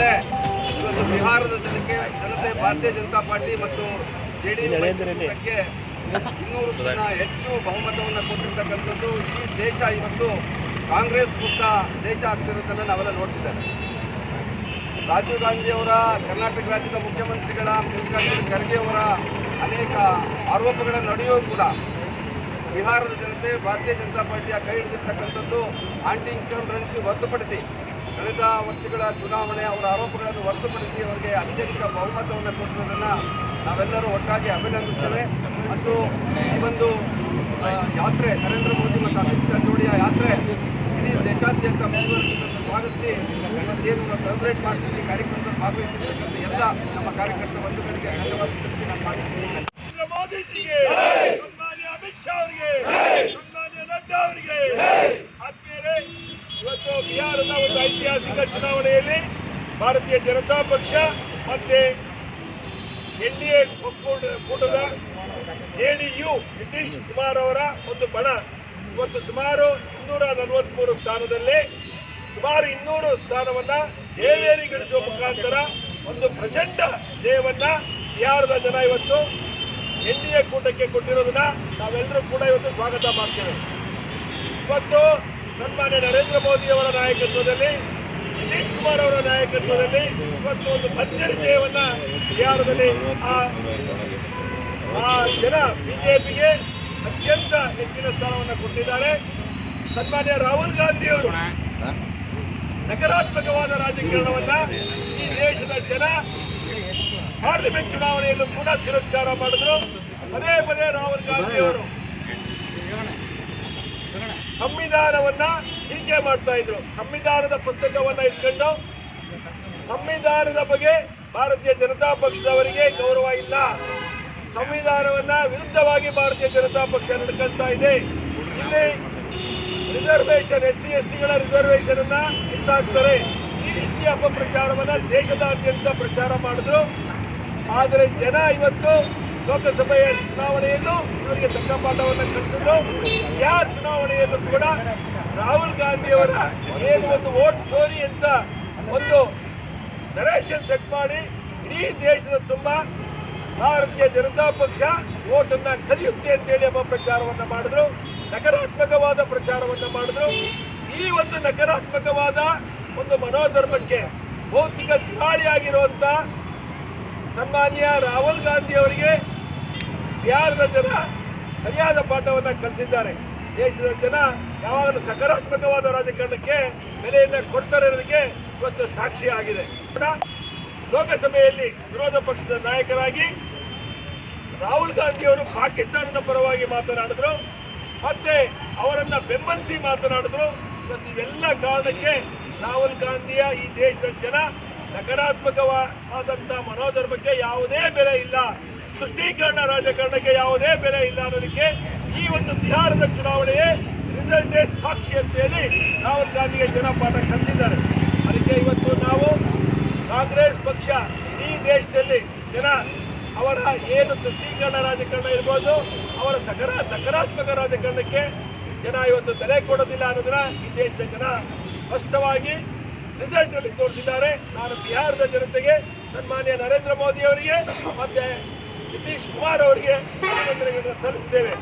ಅಲ್ಲದೆ ಇವತ್ತು ಬಿಹಾರದ ಜನಕ್ಕೆ ಜನತೆ ಭಾರತೀಯ ಜನತಾ ಪಾರ್ಟಿ ಮತ್ತು ಜೆ ಡಿ ಇನ್ನೂರು ಜನ ಹೆಚ್ಚು ಬಹುಮತವನ್ನು ಕೊಟ್ಟಿರ್ತಕ್ಕಂಥದ್ದು ಈ ದೇಶ ಇವತ್ತು ಕಾಂಗ್ರೆಸ್ ಮುಕ್ತ ದೇಶ ಆಗ್ತಿರೋದನ್ನು ನಾವೆಲ್ಲ ನೋಡ್ತಿದ್ದೇವೆ. ರಾಜೀವ್ ಗಾಂಧಿ ಅವರ ಕರ್ನಾಟಕ ರಾಜ್ಯದ ಮುಖ್ಯಮಂತ್ರಿಗಳ ಮಲ್ಲಿಕಾರ್ಜುನ ಖರ್ಗೆ ಅವರ ಅನೇಕ ಆರೋಪಗಳ ನಡೆಯೋ ಕೂಡ ಬಿಹಾರದ ಜನತೆ ಭಾರತೀಯ ಜನತಾ ಪಾರ್ಟಿಯ ಕೈ ಹಿಡಿದಿರ್ತಕ್ಕಂಥದ್ದು ಆಂಟಿ ಇನ್ಕಂಬ್ರೆನ್ಸಿ ಹೊರತುಪಡಿಸಿ ಕಳೆದ ವರ್ಷಗಳ ಚುನಾವಣೆ ಅವರ ಆರೋಪಗಳನ್ನು ಹೊರತುಪಡಿಸಿ ಅವರಿಗೆ ಅತ್ಯಧಿಕ ಬಹುಮತವನ್ನು ಕೊಟ್ಟಿರೋದನ್ನು ನಾವೆಲ್ಲರೂ ಒಟ್ಟಾಗಿ ಅಭಿನಂದಿಸ್ತೇವೆ. ಮತ್ತು ಈ ಒಂದು ಯಾತ್ರೆ ನರೇಂದ್ರ ಮೋದಿ ಮತ್ತು ಅಮಿತ್ ಶಾ ಜೋಡಿಯ ಯಾತ್ರೆ ಇಡೀ ದೇಶಾದ್ಯಂತ ಮುಂದುವರೆದಿದ್ದನ್ನು ಸ್ವಾಗತಿಸಿ ಇವತ್ತೇನು ಸೆಲೆಬ್ರೇಟ್ ಮಾಡ್ತೀವಿ ಕಾರ್ಯಕ್ರಮದಲ್ಲಿ ಭಾಗವಹಿಸಿರ್ತಕ್ಕಂಥ ಎಲ್ಲ ನಮ್ಮ ಕಾರ್ಯಕರ್ತ ಬಂಧುಗಳಿಗೆ ಧನ್ಯವಾದ ತಿಳಿಸಿ ನಾನು ಮಾಡ್ತೀನಿ ನರೇಂದ್ರ ಮೋದಿಜಿಗೆ ಸನ್ಮಾನ್ಯ ಅಮಿತ್ ಶಾ ಅವರಿಗೆ ಸನ್ಮಾನ್ಯ ನಡ್ಡಾ ಅವರಿಗೆ ಆದ್ಮೇಲೆ ಇವತ್ತು ಒಂದು ಐತಿಹಾಸಿಕ ಚುನಾವಣೆಯಲ್ಲಿ ಭಾರತೀಯ ಜನತಾ ಪಕ್ಷ ಮತ್ತೆ ಎನ್ ಡಿ ಎ ಒಕ್ಕೂಟ ಕೂಟದ ಯು ನಿತೀಶ್ ಕುಮಾರ್ ಅವರ ಒಂದು ಬಣ. ಇವತ್ತು ಸುಮಾರು ಇನ್ನೂರ ನಲವತ್ಮೂರು ಸ್ಥಾನದಲ್ಲಿ ಸುಮಾರು ಇನ್ನೂರು ಸ್ಥಾನವನ್ನ ದೇವೇರಿ ಗಳಿಸುವ ಮುಖಾಂತರ ಒಂದು ಪ್ರಚಂಡ ಜಯವನ್ನ ಬಿಹಾರದ ಜನ ಇವತ್ತು ಎನ್ ಡಿ ಎ ಕೂಟಕ್ಕೆ ಕೊಟ್ಟಿರೋದನ್ನ ನಾವೆಲ್ಲರೂ ಕೂಡ ಇವತ್ತು ಸ್ವಾಗತ ಮಾಡ್ತೇವೆ. ಇವತ್ತು ಸನ್ಮಾನ್ಯ ನರೇಂದ್ರ ಮೋದಿ ಅವರ ನಾಯಕತ್ವದಲ್ಲಿ, ನಿತೀಶ್ ಕುಮಾರ್ ಅವರ ನಾಯಕತ್ವದಲ್ಲಿ ಇವತ್ತು ಒಂದು ಭರ್ಜರಿ ಜಯವನ್ನ ಬಿಹಾರದಲ್ಲಿ ಆ ಜನ ಬಿಜೆಪಿಗೆ ಅತ್ಯಂತ ಹೆಚ್ಚಿನ ಸ್ಥಾನವನ್ನು ಕೊಟ್ಟಿದ್ದಾರೆ. ಸನ್ಮಾನ್ಯ ರಾಹುಲ್ ಗಾಂಧಿ ಅವರು ನಕಾರಾತ್ಮಕವಾದ ರಾಜಕಾರಣವನ್ನ ಈ ದೇಶದ ಜನ ಪಾರ್ಲಿಮೆಂಟ್ ಚುನಾವಣೆಯಲ್ಲೂ ಕೂಡ ತಿರಸ್ಕಾರ ಮಾಡಿದ್ರು. ಪದೇ ಪದೇ ರಾಹುಲ್ ಗಾಂಧಿ ಅವರು ಸಂವಿಧಾನವನ್ನ ಟೀಕೆ ಮಾಡ್ತಾ ಇದ್ರು. ಸಂವಿಧಾನದ ಪುಸ್ತಕವನ್ನ ಇಟ್ಕೊಂಡು ಸಂವಿಧಾನದ ಬಗ್ಗೆ ಭಾರತೀಯ ಜನತಾ ಪಕ್ಷದವರಿಗೆ ಗೌರವ ಇಲ್ಲ. ಸಂವಿಧಾನವನ್ನ ವಿರುದ್ಧವಾಗಿ ಭಾರತೀಯ ಜನತಾ ಪಕ್ಷ ನಡ್ಕೊಳ್ತಾ ಇದೆ. ಇಲ್ಲಿ ರಿಸರ್ವೇಷನ್ ಎಸ್ ಸಿ ಎಸ್ ಟಿಗಳ ರಿಸರ್ವೇಷನ್ ಅನ್ನ ಇದಾಗ್ತಾರೆ ಈ ರೀತಿಯ ಅಪಪ್ರಚಾರವನ್ನ ದೇಶದಾದ್ಯಂತ ಪ್ರಚಾರ ಮಾಡಿದ್ರು. ಆದರೆ ಜನ ಇವತ್ತು ಲೋಕಸಭೆಯ ಚುನಾವಣೆಯನ್ನು ಇವರಿಗೆ ತಕ್ಕ ಪಾಠವನ್ನು ಕಲಿಸಿದ್ರು ಯಾವ ಚುನಾವಣೆಯಲ್ಲೂ ಕೂಡ ರಾಹುಲ್ ಗಾಂಧಿ ಅವರ ಏನು ಒಂದು ವೋಟ್ ಚೋರಿ ಅಂತ ಒಂದು ನರೇಷನ್ ಸೆಟ್ ಮಾಡಿ ಇಡೀ ದೇಶದ ತುಂಬ ಭಾರತೀಯ ಜನತಾ ಪಕ್ಷ ಓಟನ್ನು ಕಲಿಯುತ್ತೆ ಅಂತೇಳಿ ಪ್ರಚಾರವನ್ನು ಮಾಡಿದ್ರು, ನಕಾರಾತ್ಮಕವಾದ ಪ್ರಚಾರವನ್ನು ಮಾಡಿದ್ರು. ಈ ಒಂದು ನಕಾರಾತ್ಮಕವಾದ ಒಂದು ಮನೋಧರ್ಮಕ್ಕೆ ಭೌತಿಕ ದಿವಾಳಿಯಾಗಿರುವಂಥ ಸನ್ಮಾನ್ಯ ರಾಹುಲ್ ಗಾಂಧಿ ಅವರಿಗೆ ಬಿಹಾರದ ಜನ ಸರಿಯಾದ ಪಾಠವನ್ನು ಕಲಿಸಿದ್ದಾರೆ. ದೇಶದ ಜನ ಯಾವಾಗಲೂ ಸಕಾರಾತ್ಮಕವಾದ ರಾಜಕಾರಣಕ್ಕೆ ಬೆಲೆಯನ್ನು ಕೊಡ್ತಾರೆ ಅನ್ನೋದಕ್ಕೆ ಇವತ್ತು ಸಾಕ್ಷಿ ಆಗಿದೆ. ಲೋಕಸಭೆಯಲ್ಲಿ ವಿರೋಧ ಪಕ್ಷದ ನಾಯಕರಾಗಿ ರಾಹುಲ್ ಗಾಂಧಿಯವರು ಪಾಕಿಸ್ತಾನದ ಪರವಾಗಿ ಮಾತನಾಡಿದ್ರು. ಮತ್ತೆ ಅವರನ್ನ ಬೆಂಬಲಿಸಿ ಮಾತನಾಡಿದ್ರು. ಇವತ್ತು ಇವೆಲ್ಲ ಕಾರಣಕ್ಕೆ ರಾಹುಲ್ ಗಾಂಧಿಯ ಈ ದೇಶದ ಜನ ನಕಾರಾತ್ಮಕವಾದಂಥ ಮನೋಧರ್ಮಕ್ಕೆ ಯಾವುದೇ ಬೆಲೆ ಇಲ್ಲ. ತುಷ್ಟೀಕರಣ ರಾಜಕಾರಣಕ್ಕೆ ಯಾವುದೇ ಬೆಲೆ ಇಲ್ಲ ಅನ್ನೋದಕ್ಕೆ ಈ ಒಂದು ಬಿಹಾರದ ಚುನಾವಣೆಯೇ ರಿಸಲ್ಟೇ ಸಾಕ್ಷಿ ಅಂತ ಹೇಳಿ ರಾಹುಲ್ ಗಾಂಧಿಗೆ ಜನ ಪಾಠ ಕಲಿಸಿದ್ದಾರೆ. ಅದಕ್ಕೆ ಇವತ್ತು ನಾವು ಕಾಂಗ್ರೆಸ್ ಪಕ್ಷ ಈ ದೇಶದಲ್ಲಿ ಜನ ಅವರ ಏನು ತುಷ್ಟೀಕರಣ ರಾಜಕಾರಣ ಇರ್ಬೋದು, ಅವರ ಸಕರ ನಕಾರಾತ್ಮಕ ರಾಜಕಾರಣಕ್ಕೆ ಜನ ಇವತ್ತು ಬೆಲೆ ಕೊಡೋದಿಲ್ಲ ಅನ್ನೋದನ್ನ ಈ ದೇಶದ ಜನ ಸ್ಪಷ್ಟವಾಗಿ ರಿಸಲ್ಟ್ ಅಲ್ಲಿ ತೋರಿಸಿದ್ದಾರೆ. ನಾನು ಬಿಹಾರದ ಜನತೆಗೆ ಸನ್ಮಾನ್ಯ ನರೇಂದ್ರ ಮೋದಿ ಅವರಿಗೆ, ಮತ್ತೆ ನಿತೀಶ್ ಕುಮಾರ್ ಅವರಿಗೆ ಅಭಿನಂದನೆಗಳನ್ನು ಸಲ್ಲಿಸ್ತೇವೆ.